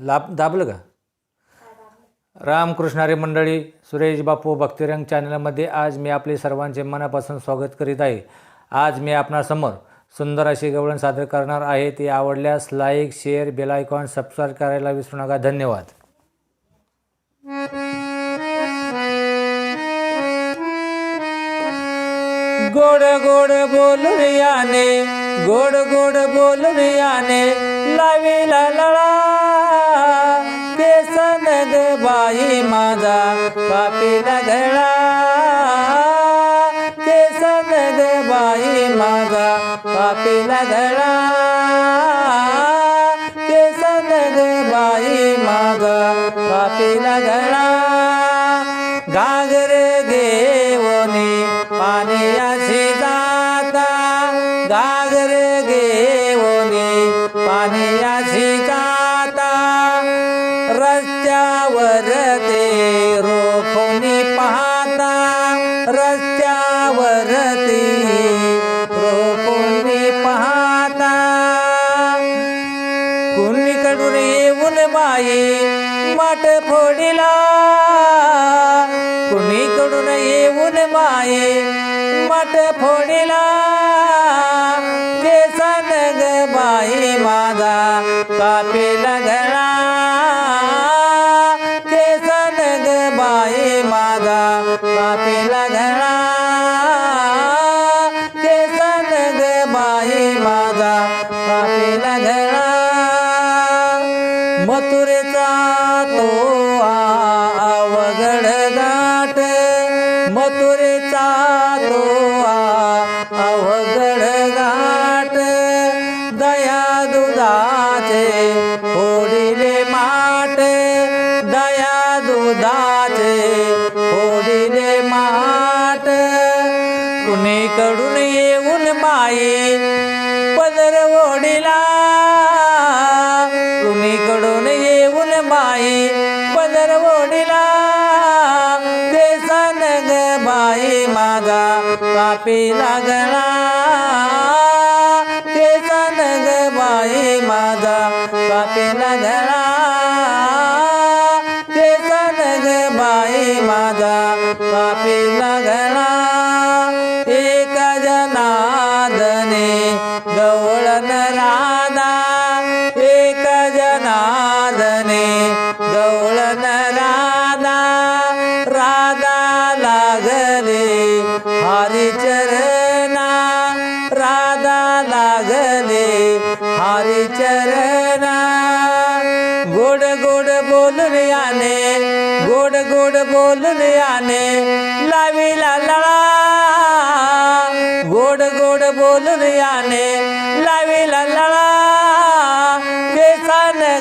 लाभ दाबलं का? रामकृष्णारी मंडळी सुरेश बापू भक्तिरंग चॅनलमध्ये आज मी आपले सर्वांचे मनापासून स्वागत करीत आहे. आज मी आपणासमोर सुंदर अशी गवळण सादर करणार आहे. ती आवडल्यास लाईक शेअर बेलायकॉन सबस्क्राईब करायला विसरू नका. धन्यवाद. गोड गोड बोलून याने गोड गोड बोलून याने लावीला लळा. नाही माझा पापीला घडा केसन ग बाई माझा पापीला घडा केसन ग बाई माझा पापीला घडा घागर घेवनी पाणी रस्त्यावरती ते रोखोनी पाहता. कुणीकडून येऊन बाई माट फोडीला? कुणीकडून येऊन बाई माट फोडीला? केसन ग बाई माझा कापेला घरा बाई माझा कापेला घरा केसन ग बाई माझा घरा. मथुरेचा तो अवघड गाठ मथुरेचा तो अवघड गाठ दया दुधाचे फोडिले माठ दया दुधाचे कडून येऊन माई पदर ओढिला. कुणीकडून येऊन माई पदर ओढिला. केसन ग बाई माझा पापी लागला. देसान ग बाई माझा पापी लागला. केसन ग बाई माझा पापी लागला. गवळण राधा एक जनादने गवळण राधा राधा लागले हरिचरणा राधा लागले हरिचरणा. गोड गोड बोलून याने गोड गोड बोलून याने लाविला लळा. गोड गोड बोलून याने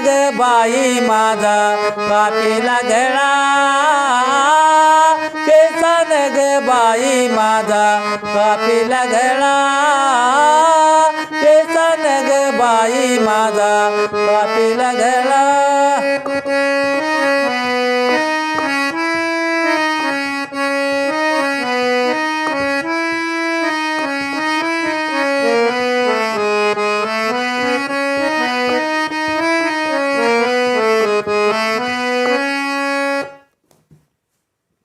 ग बाई माझा कापीला घडा केसान ग बाई माझा कापीला घडा केसान ग बाई माझा कापीला घडा